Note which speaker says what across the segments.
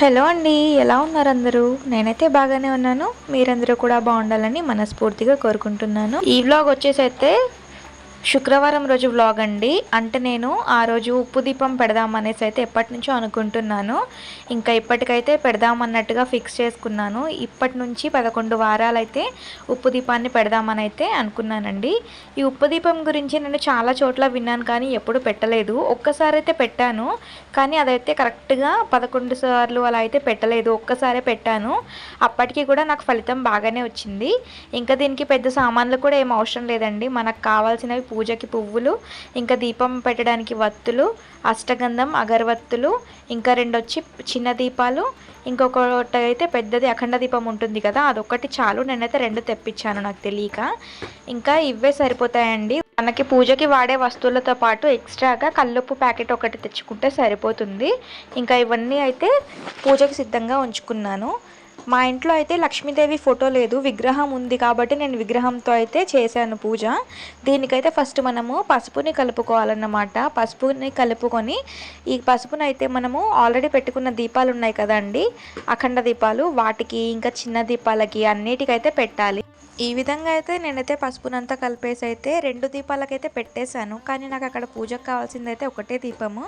Speaker 1: Hello అండి ఎలా ఉన్నారు అందరూ? నేనైతే బాగానే ఉన్నాను. మీరందరూ కూడా బాగుండాలని మనస్ఫూర్తిగా కోరుకుంటున్నాను. ఈ వ్లాగ్ వచ్చేసి అయితే శుక్రవారం రోజు వ్లాగ్ అండి. అంటే నేను ఆ రోజు ఉప్పు దీపం పెడదామనేసి అయితే ఎప్పటి నుంచో అనుకుంటున్నాను. ఇంకా ఇప్పటికైతే పెడదామన్నట్టుగా ఫిక్స్ చేసుకున్నాను. ఇప్పటి నుంచి పదకొండు వారాలు అయితే ఉప్పు దీపాన్ని పెడదామని అయితే అనుకున్నానండి. ఈ ఉప్పు దీపం గురించి నేను చాలా చోట్ల విన్నాను కానీ ఎప్పుడు పెట్టలేదు. ఒక్కసారి అయితే పెట్టాను. కానీ అదైతే కరెక్ట్గా పదకొండు సార్లు అలా అయితే పెట్టలేదు. ఒక్కసారే పెట్టాను. అప్పటికి కూడా నాకు ఫలితం బాగానే వచ్చింది. ఇంకా దీనికి పెద్ద సామాన్లు కూడా ఏం అవసరం లేదండి. మనకు కావాల్సినవి పూజకి పువ్వులు ఇంకా దీపం పెట్టడానికి వత్తులు అష్టగంధం అగరవత్తులు ఇంకా రెండు వచ్చి చిన్న దీపాలు ఇంకొకటి అయితే పెద్దది అఖండ దీపం ఉంటుంది కదా అదొకటి చాలు. నేనైతే రెండు తెప్పించాను నాకు తెలియక. ఇంకా ఇవే సరిపోతాయండి. మనకి పూజకి వాడే వస్తువులతో పాటు ఎక్స్ట్రాగా కల్లుప్పు ప్యాకెట్ ఒకటి తెచ్చుకుంటే సరిపోతుంది. ఇంకా ఇవన్నీ అయితే పూజకి సిద్ధంగా ఉంచుకున్నాను. మా ఇంట్లో అయితే లక్ష్మీదేవి ఫోటో లేదు విగ్రహం ఉంది కాబట్టి నేను విగ్రహంతో అయితే చేశాను పూజ. దీనికైతే ఫస్ట్ మనము పసుపుని కలుపుకోవాలన్నమాట. పసుపుని కలుపుకొని ఈ పసుపుని అయితే మనము ఆల్రెడీ పెట్టుకున్న దీపాలు ఉన్నాయి కదండి అఖండ దీపాలు వాటికి ఇంకా చిన్న దీపాలకి అన్నిటికైతే పెట్టాలి. ఈ విధంగా అయితే నేనైతే పసుపునంతా కలిపేసి అయితే రెండు దీపాలకైతే పెట్టేశాను. కానీ నాకు అక్కడ పూజకు కావాల్సింది అయితే ఒకటే దీపము.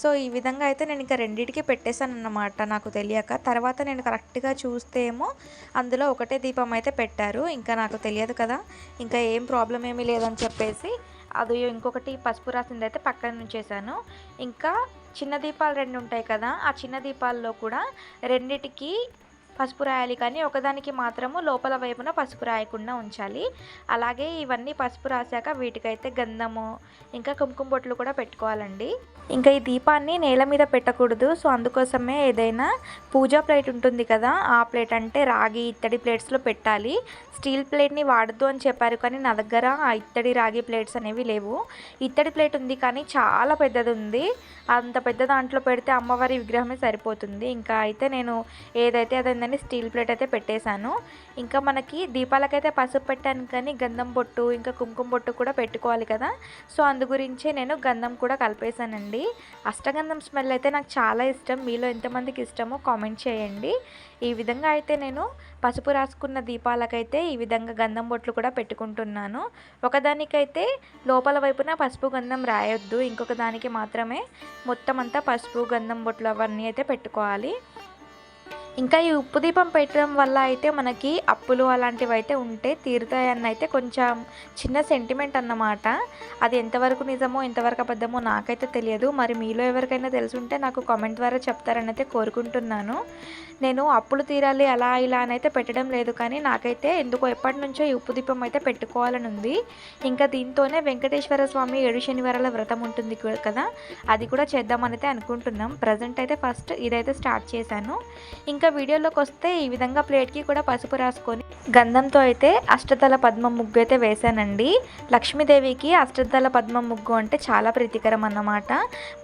Speaker 1: సో ఈ విధంగా అయితే నేను ఇంకా రెండింటికి పెట్టేశాను అన్నమాట నాకు తెలియక. తర్వాత నేను కరెక్ట్గా చూస్తే ఏమో అందులో ఒకటే దీపం అయితే పెట్టారు. ఇంకా నాకు తెలియదు కదా. ఇంకా ఏం ప్రాబ్లం ఏమీ లేదని చెప్పేసి అది ఇంకొకటి పసుపు రాసింది అయితే పక్కన నుంచేసాను ఇంకా చిన్న దీపాలు రెండు ఉంటాయి కదా. ఆ చిన్న దీపాల్లో కూడా రెండిటికి పసుపు రాయాలి కానీ ఒకదానికి మాత్రము లోపల వైపున పసుపు రాయకుండా ఉంచాలి. అలాగే ఇవన్నీ పసుపు రాశాక వీటికైతే గంధము ఇంకా కుంకుమ బొట్లు కూడా పెట్టుకోవాలండి. ఇంకా ఈ దీపాన్ని నేల మీద పెట్టకూడదు. సో అందుకోసమే ఏదైనా పూజా ప్లేట్ ఉంటుంది కదా ఆ ప్లేట్ అంటే రాగి ఇత్తడి ప్లేట్స్లో పెట్టాలి. స్టీల్ ప్లేట్ని వాడద్దు అని చెప్పారు కానీ నా దగ్గర ఆ ఇత్తడి రాగి ప్లేట్స్ అనేవి లేవు. ఇత్తడి ప్లేట్ ఉంది కానీ చాలా పెద్దది ఉంది అంత పెద్ద దాంట్లో పెడితే అమ్మవారి విగ్రహమే సరిపోతుంది. ఇంకా అయితే నేను ఏదైతే అదైందని స్టీల్ ప్లేట్ అయితే పెట్టేశాను. ఇంకా మనకి దీపాలకైతే పసుపు పెట్టాను కానీ గంధం బొట్టు ఇంకా కుంకుమ బొట్టు కూడా పెట్టుకోవాలి కదా. సో అందు గురించే నేను గంధం కూడా కలిపేశానండి. అష్టగంధం స్మెల్ అయితే నాకు చాలా ఇష్టం. మీలో ఎంతమందికి ఇష్టమో కామెంట్ చేయండి. ఈ విధంగా అయితే నేను పసుపు రాసుకున్న దీపాలకైతే ఈ విధంగా గంధం బొట్లు కూడా పెట్టుకుంటున్నాను. ఒకదానికైతే లోపల వైపున పసుపు గంధం రాయొద్దు. ఇంకొక దానికి మాత్రమే మొత్తం అంతా పసుపు గంధం బొట్లు అవన్నీ అయితే పెట్టుకోవాలి. ఇంకా ఈ ఉప్పు దీపం పెట్టడం వల్ల అయితే మనకి అప్పులు అలాంటివి అయితే ఉంటే తీరుతాయన్న అయితే కొంచెం చిన్న సెంటిమెంట్ అన్నమాట. అది ఎంతవరకు నిజమో ఎంతవరకు అబద్ధమో నాకైతే తెలియదు. మరి మీలో ఎవరికైనా తెలుసుంటే నాకు కామెంట్ ద్వారా చెప్తారని అయితే కోరుకుంటున్నాను. నేను అప్పులు తీరాలి అలా ఇలా అని అయితే పెట్టడం లేదు కానీ నాకైతే ఎందుకో ఎప్పటి నుంచో ఈ ఉప్పు దీపం అయితే పెట్టుకోవాలని ఉంది. ఇంకా దీంతోనే వెంకటేశ్వర స్వామి ఏడు శనివారాల వ్రతం ఉంటుంది కదా? అది కూడా చేద్దామని అయితే అనుకుంటున్నాం. ప్రజెంట్ అయితే ఫస్ట్ ఇదైతే స్టార్ట్ చేశాను. ఇంకా వీడియోలోకి వస్తే ఈ విధంగా ప్లేట్కి కూడా పసుపు రాసుకొని గంధంతో అయితే అష్టదళ పద్మ ముగ్గు అయితే వేశానండి. లక్ష్మీదేవికి అష్టదళ పద్మ ముగ్గు అంటే చాలా ప్రీతికరం అన్నమాట.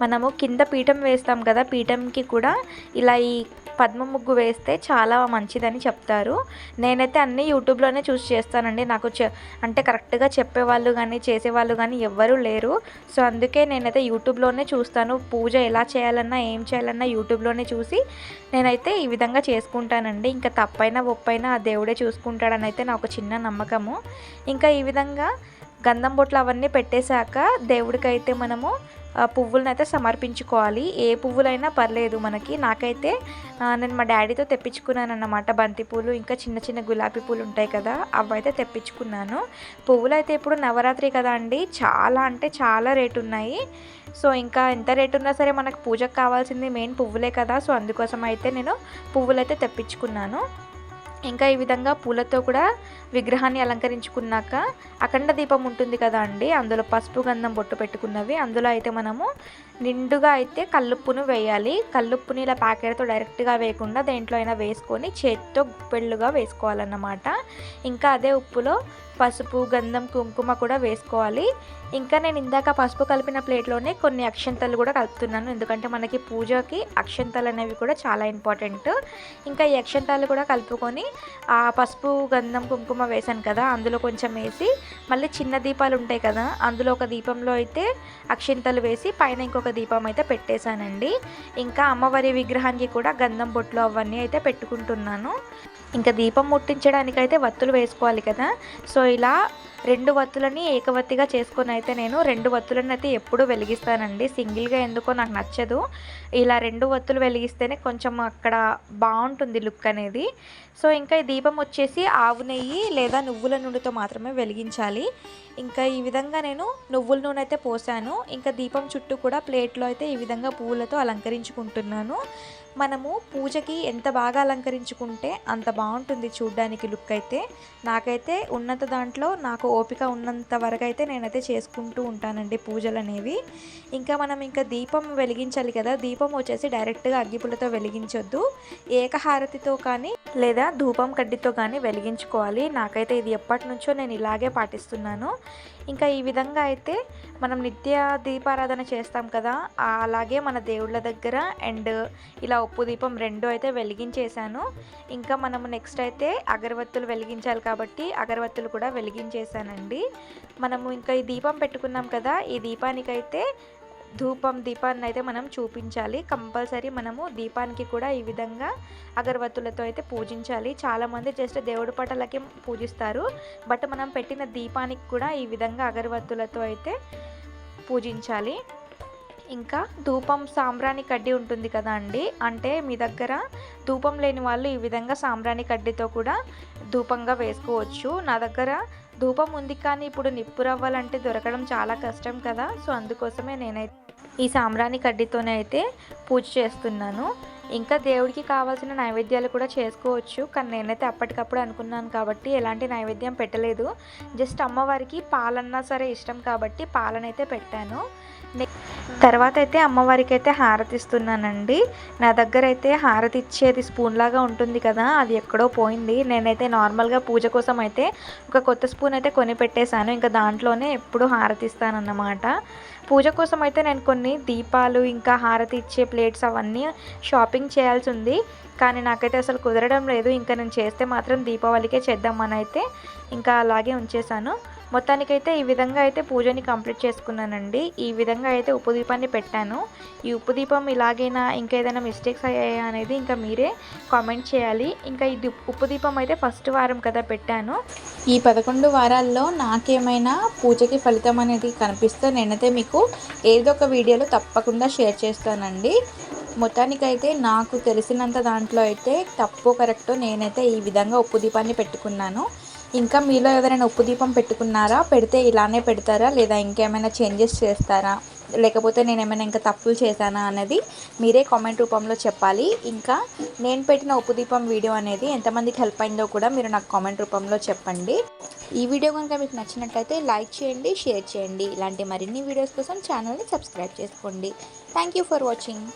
Speaker 1: మనము కింద పీఠం వేస్తాం కదా పీఠంకి కూడా ఇలా ఈ పద్మ ముగ్గు వేస్తే చాలా మంచిదని చెప్తారు. నేనైతే అన్నీ యూట్యూబ్లోనే చూసి చేస్తానండి. నాకు చె అంటే కరెక్ట్గా చెప్పేవాళ్ళు కానీ చేసేవాళ్ళు కానీ ఎవ్వరూ లేరు. సో అందుకే నేనైతే యూట్యూబ్లోనే చూస్తాను. పూజ ఎలా చేయాలన్నా ఏం చేయాలన్నా యూట్యూబ్లోనే చూసి నేనైతే ఈ విధంగా చేసుకుంటానండి. ఇంకా తప్పైనా ఒప్పైనా ఆ దేవుడే చూసుకుంటాడని అయితే నాకు చిన్న నమ్మకము. ఇంకా ఈ విధంగా గంధం బొట్లు అవన్నీ పెట్టేశాక దేవుడికైతే మనము పువ్వులను అయితే సమర్పించుకోవాలి. ఏ పువ్వులైనా పర్లేదు మనకి. నాకైతే నేను మా డాడీతో తెప్పించుకున్నాను అన్నమాట బంతి పూలు. ఇంకా చిన్న చిన్న గులాబీ పూలు ఉంటాయి కదా అవి అయితే తెప్పించుకున్నాను. పువ్వులు అయితే ఇప్పుడు నవరాత్రి కదా అండి. చాలా అంటే చాలా రేటు ఉన్నాయి సో ఇంకా ఎంత రేటు ఉన్నా సరే మనకు పూజకు కావాల్సింది మెయిన్ పువ్వులే కదా. సో అందుకోసం అయితే నేను పువ్వులు అయితే తెప్పించుకున్నాను. ఇంకా ఈ విధంగా పూలతో కూడా విగ్రహాన్ని అలంకరించుకున్నాక అఖండ దీపం ఉంటుంది కదా అండి అందులో పసుపు గంధం బొట్టు పెట్టుకున్నవి. అందులో అయితే మనము నిండుగా అయితే కల్లుప్పును వేయాలి. కల్లుప్పుని ఇలా ప్యాకెట్తో డైరెక్ట్గా వేయకుండా దేంట్లో అయినా వేసుకొని చేతితో గుప్పెళ్ళుగా వేసుకోవాలన్నమాట. ఇంకా అదే ఉప్పులో పసుపు గంధం కుంకుమ కూడా వేసుకోవాలి. ఇంకా నేను ఇందాక పసుపు కలిపిన ప్లేట్లోనే కొన్ని అక్షంతలు కూడా కలుపుతున్నాను. ఎందుకంటే మనకి పూజకి అక్షంతలు అనేవి కూడా చాలా ఇంపార్టెంట్. ఇంకా ఈ అక్షంతాలు కూడా కలుపుకొని ఆ పసుపు గంధం కుంకుమ వేసాను కదా అందులో కొంచెం వేసి మళ్ళీ చిన్న దీపాలు ఉంటాయి కదా అందులో ఒక దీపంలో అయితే అక్షంతలు వేసి పైన ఇంకొక ఒక దీపం అయితే పెట్టేశానండి. ఇంకా అమ్మవారి విగ్రహానికి కూడా గంధం బొట్లు అవన్నీ అయితే పెట్టుకుంటున్నాను. ఇంకా దీపం ముట్టించడానికి అయితే వత్తులు వేసుకోవాలి కదా. సో ఇలా రెండు వత్తులని ఏకవత్తిగా చేసుకొని అయితే నేను రెండు వత్తులను అయితే ఎప్పుడూ వెలిగిస్తానండి. సింగిల్గా ఎందుకో నాకు నచ్చదు. ఇలా రెండు వత్తులు వెలిగిస్తేనే కొంచెం అక్కడ బాగుంటుంది లుక్ అనేది. సో ఇంకా ఈ దీపం వచ్చేసి ఆవు నెయ్యి లేదా నువ్వుల నూనెతో మాత్రమే వెలిగించాలి. ఇంకా ఈ విధంగా నేను నువ్వుల నూనె అయితే పోసాను. ఇంకా దీపం చుట్టూ కూడా ప్లేట్లో అయితే ఈ విధంగా పువ్వులతో అలంకరించుకుంటున్నాను. మనము పూజకి ఎంత బాగా అలంకరించుకుంటే అంత బాగుంటుంది చూడ్డానికి లుక్ అయితే. నాకైతే ఉన్నంత దాంట్లో నాకు ఓపిక ఉన్నంత వరకు అయితే నేనైతే చేసుకుంటూ ఉంటానండి పూజలు అనేవి ఇంకా మనం ఇంకా దీపం వెలిగించాలి కదా దీపం వచ్చేసి డైరెక్ట్గా అగ్గిపుల్లతో వెలిగించొద్దు. ఏకహారతితో కానీ లేదా ధూపం కడ్డితో కానీ వెలిగించుకోవాలి. నాకైతే ఇది ఎప్పటి నుంచో నేను ఇలాగే పాటిస్తున్నాను. ఇంకా ఈ విధంగా అయితే మనం నిత్య దీపారాధన చేస్తాం కదా అలాగే మన దేవుళ్ళ దగ్గర అండ్ ఇలా ఉప్పు దీపం రెండు అయితే వెలిగించేశాను. ఇంకా మనం నెక్స్ట్ అయితే అగరవత్తులు వెలిగించాలి కాబట్టి అగరవత్తులు కూడా వెలిగించేశానండి. మనము ఇంకా ఈ దీపం పెట్టుకున్నాం కదా ఈ దీపానికైతే ధూపం దీపాన్ని అయితే మనం చూపించాలి. కంపల్సరీ మనము దీపానికి కూడా ఈ విధంగా అగరబత్తులతో అయితే పూజించాలి. చాలామంది జస్ట్ దేవుడి పటలకి పూజిస్తారు. బట్ మనం పెట్టిన దీపానికి కూడా ఈ విధంగా అగరబత్తులతో అయితే పూజించాలి. ఇంకా ధూపం సాంబ్రాణి కడ్డీ ఉంటుంది కదా అండి? అంటే మీ దగ్గర ధూపం లేని వాళ్ళు ఈ విధంగా సాంబ్రాణి కడ్డీతో కూడా ధూపంగా వేసుకోవచ్చు. నా దగ్గర ధూపం ఉంది కానీ ఇప్పుడు నిప్పు రవ్వాలంటే దొరకడం చాలా కష్టం కదా. సో అందుకోసమే నేనైతే ఈ సాంబ్రాణి కడ్డీతోనే అయితే పూజ చేస్తున్నాను. ఇంకా దేవుడికి కావాల్సిన నైవేద్యాలు కూడా చేసుకోవచ్చు. కానీ నేనైతే అప్పటికప్పుడు అనుకున్నాను కాబట్టి ఎలాంటి నైవేద్యం పెట్టలేదు. జస్ట్ అమ్మవారికి పాలన్నా సరే ఇష్టం కాబట్టి పాలనైతే పెట్టాను. తర్వాత అయితే అమ్మవారికి అయితే హారతి ఇస్తున్నానండి. నా దగ్గర అయితే హారతి ఇచ్చేది స్పూన్ లాగా ఉంటుంది కదా అది ఎక్కడో పోయింది. నేనైతే నార్మల్గా పూజ కోసం అయితే ఒక కొత్త స్పూన్ అయితే కొని పెట్టేశాను. ఇంకా దాంట్లోనే ఎప్పుడు హారతి ఇస్తానన్నమాట. పూజ కోసం అయితే నేను కొన్ని దీపాలు ఇంకా హారతి ఇచ్చే ప్లేట్స్ అవన్నీ షాపింగ్ చేయాల్సి ఉంది. కానీ నాకైతే అసలు కుదరడం లేదు. ఇంకా నేను చేస్తే మాత్రం దీపావళికే చేద్దామని అయితే ఇంకా అలాగే ఉంచేశాను. మొత్తానికైతే ఈ విధంగా అయితే పూజని కంప్లీట్ చేసుకున్నానండి. ఈ విధంగా అయితే ఉపదీపాన్ని పెట్టాను. ఈ ఉపదీపం ఇలాగైనా ఇంకా ఏదైనా మిస్టేక్స్ అయ్యాయా అనేది ఇంకా మీరే కామెంట్ చేయాలి. ఇంకా ఇది ఉపదీపం అయితే ఫస్ట్ వారం కదా పెట్టాను.
Speaker 2: ఈ పదకొండు వారాల్లో నాకేమైనా పూజకి ఫలితం అనేది కనిపిస్తే నేనైతే మీకు ఏదో ఒక వీడియోలో తప్పకుండా షేర్ చేస్తానండి. మొత్తానికైతే నాకు తెలిసినంత దాంట్లో అయితే తప్పు కరెక్ట్ నేనైతే ఈ విధంగా ఉప్పు దీపాన్ని పెట్టుకున్నాను. ఇంకా మీలో ఎవరైనా ఉప్పు దీపం పెట్టుకున్నారా? పెడితే ఇలానే పెడతారా? లేదా ఇంకేమైనా చేంజెస్ చేస్తారా? లేకపోతే నేను ఏమైనా ఇంకా తప్పులు చేశానా అనేది మీరే కామెంట్ రూపంలో చెప్పాలి. ఇంకా నేను పెట్టిన ఉప్పు దీపం వీడియో అనేది ఎంతమందికి హెల్ప్ అయిందో కూడా మీరు నాకు కామెంట్ రూపంలో చెప్పండి. ఈ వీడియో కనుక మీకు నచ్చినట్లయితే లైక్ చేయండి షేర్ చేయండి. ఇలాంటి మరిన్ని వీడియోస్ కోసం ఛానల్ని సబ్స్క్రైబ్ చేసుకోండి. Thank you for watching.